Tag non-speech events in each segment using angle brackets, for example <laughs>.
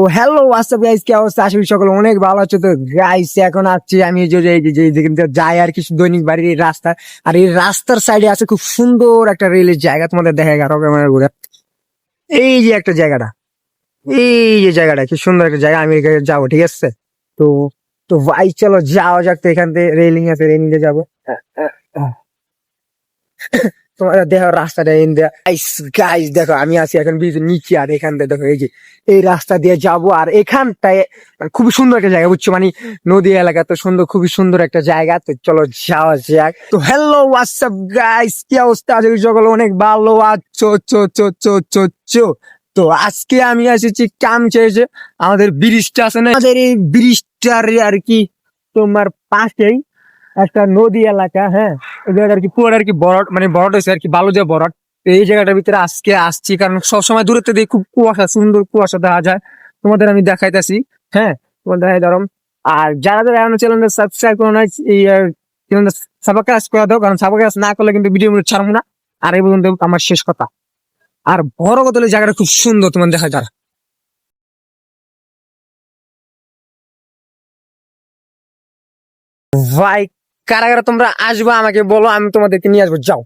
ও hello WhatsApp guys কি অবস্থা? করি সকলে অনেক ভালো আছে। তো গাইস এখন আসছি আমি যে যাই আর কিছু দৈনিক বাড়ির এই রাস্তা। আর এই রাস্তার সাইডে আছে খুব সুন্দর একটা রেলের জায়গা। তোমাদের দেখা গেল ক্যামেরা ঘুরে। এই যে একটা জায়গাটা। এই যে জায়গাটা কি সুন্দর একটা জায়গা। আমি এখানে যাব ঠিক আছে? তো তো ভাই চলো যাওয়া যাক তো এখান থেকে। রেলিং আছে রেলিং দিয়ে যাব। <laughs> তোমার দেখো রাস্তাটা এন গাইস দেখো, আমি আছি এখন ব্রিজের নিচে, আর এখান থেকে দেখো, এই যে, এই রাস্তা দিয়ে যাব, আর এখানটায় মানে খুবই সুন্দর একটা জায়গা, বুঝছ? মানে নদী এলাকা তো সুন্দর, খুবই সুন্দর একটা জায়গা, তো চলো যাওয়া যাক। তো হ্যালো হোয়াটসঅ্যাপ গাইস কি অবস্থা? আছে সকল অনেক ভালো আছো, চো চো চো চো চো। তো আজকে আমি এসেছি কাম চেয়েছে আমাদের ব্রিজটা আছে না? আমাদের এই ব্রিজটার আর কি তোমার পাশেই একটা নদী এলাকা হ্যাঁ? আর কি পুরো আর কি বরট মানে বরট হয়েছে আর কি বালুজা বরট তো এই জায়গাটার ভিতরে আজকে আসছি কারণ সবসময় দূরত্ব দিয়ে খুব কুয়াশা, সুন্দর কুয়াশা দেখা যায়। তোমাদের আমি দেখাইতেছি হ্যাঁ? তোমাদের দেখাই ধরম আর যারা যারা এখনও চ্যানেলটা সাবস্ক্রাইব করো না এই চ্যানেলটা সাবস্ক্রাইব করে দাও, কারণ সাবস্ক্রাইব না করলে কিন্তু ভিডিও ছাড়বো না। আর এই পর্যন্ত আমার শেষ কথা। আর বড় কথা জায়গাটা খুব সুন্দর তোমার দেখা যায় ভাই কারা কারা তোমরা আসবা, আমাকে বলো, আমি তোমাদেরকে নিয়ে আসব। যাও।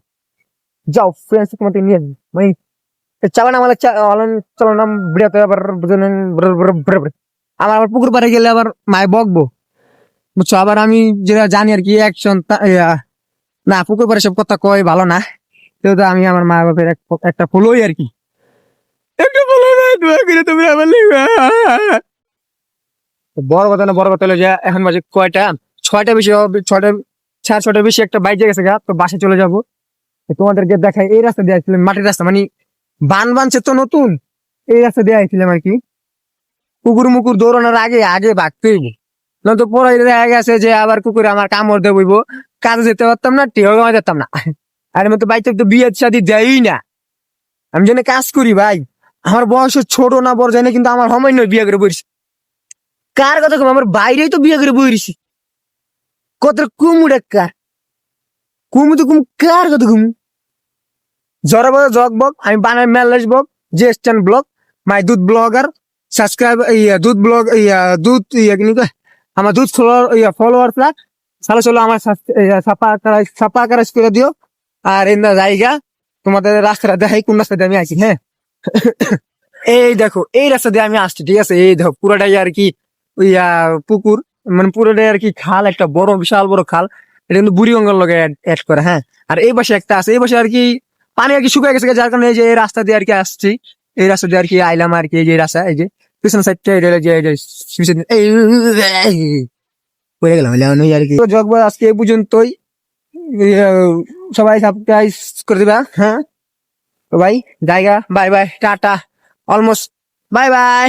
যাও ফ্রেন্ডস তোমাদের নিয়ে আসব। মানে চালান আমার চালান চালান বিড়াতে আবার। আমার আবার পুকুর পাড়ে গেলে আবার মায় বকবো। বুঝছ? আবার আমি যেটা জানি আর কি, একজন না, পুকুর পাড়ে সব কথা কয়, ভালো না। সেহেতু আমি আমার মা বাপের এক- একটা ফলোই আর কি। একটা তোমরা আমার লিখবা। বড় কথা না, বড় কথা হলো যে, এখন বাজে কয়টা? ছয়টা বেশি ছয়টা ছয়টা বেশি একটা বাইক গেছে গা, তো বাসে চলে যাব। তোমাদেরকে দেখাই, এই রাস্তা দিয়ে আসছিলাম, মাটির রাস্তা মানে বান বানছে তো নতুন। এই রাস্তা দিয়ে আসছিলাম আর কি। কুকুর মুকুর দৌড়ানোর আগে আগে ভাগতে হইব। নয়তো পরে দেখা গেছে যে আবার কুকুর আমার কামড় দেবো হইব কাজে যেতে পারতাম না টেও গামা যেতাম না। আর মতো বাইক তো বিয়ে শাদি দেয়ই না। আমি যেন কাজ করি ভাই। আমার বয়স ছোট না বড় যায় না কিন্তু আমার সময় নয় বিয়ে করে বইছি কার কথা আমার বাইরেই তো বিয়ে করে বইছি কত কুমু ডাক্কা কুমু তো কুমু কার কথা কুমু জরা বড় জগ বক আমি বানাই মেলাস বক জেস্টান ব্লগ মাই দুধ ব্লগার সাবস্ক্রাইব ইয়া দুধ ব্লগ ইয়া দুধ ইয়া কি আমার দুধ ফলোয়ার ইয়া ফলোয়ার প্লাট সালো চলো আমার ইয়া, ছাপা কারাই করে দিও। আর এই জায়গা তোমাদের রাস্তাটা দেখাই কোন রাস্তা দিয়ে আমি আছি হ্যাঁ? এই দেখো এই রাস্তা দিয়ে আমি আসছি ঠিক আছে? এই দেখো পুরোটাই আর কি ইয়া পুকুর। মানে পুরোটাই আর কি খাল, একটা বড়, বিশাল বড় খাল। এটা কিন্তু বুড়ি গঙ্গার লগে অ্যাড করে হ্যাঁ। আর এই পাশে একটা আছে, এই পাশে আর কি পানি আর কি শুকিয়ে গেছে যার কারণে এই যে এই রাস্তা দিয়ে আর কি আসছি। এই রাস্তা দিয়ে আর কি আইলাম আর কি, এই যে রাস্তা, এই যে পিছন সাইডটা এই যে পড়ে গেলাম লেমন আর কি। জগবর আজকে এই পর্যন্তই। সবাই সাবস্ক্রাইব করে দিবা হ্যাঁ। তো ভাই, জায়গা bye bye tata almost bye bye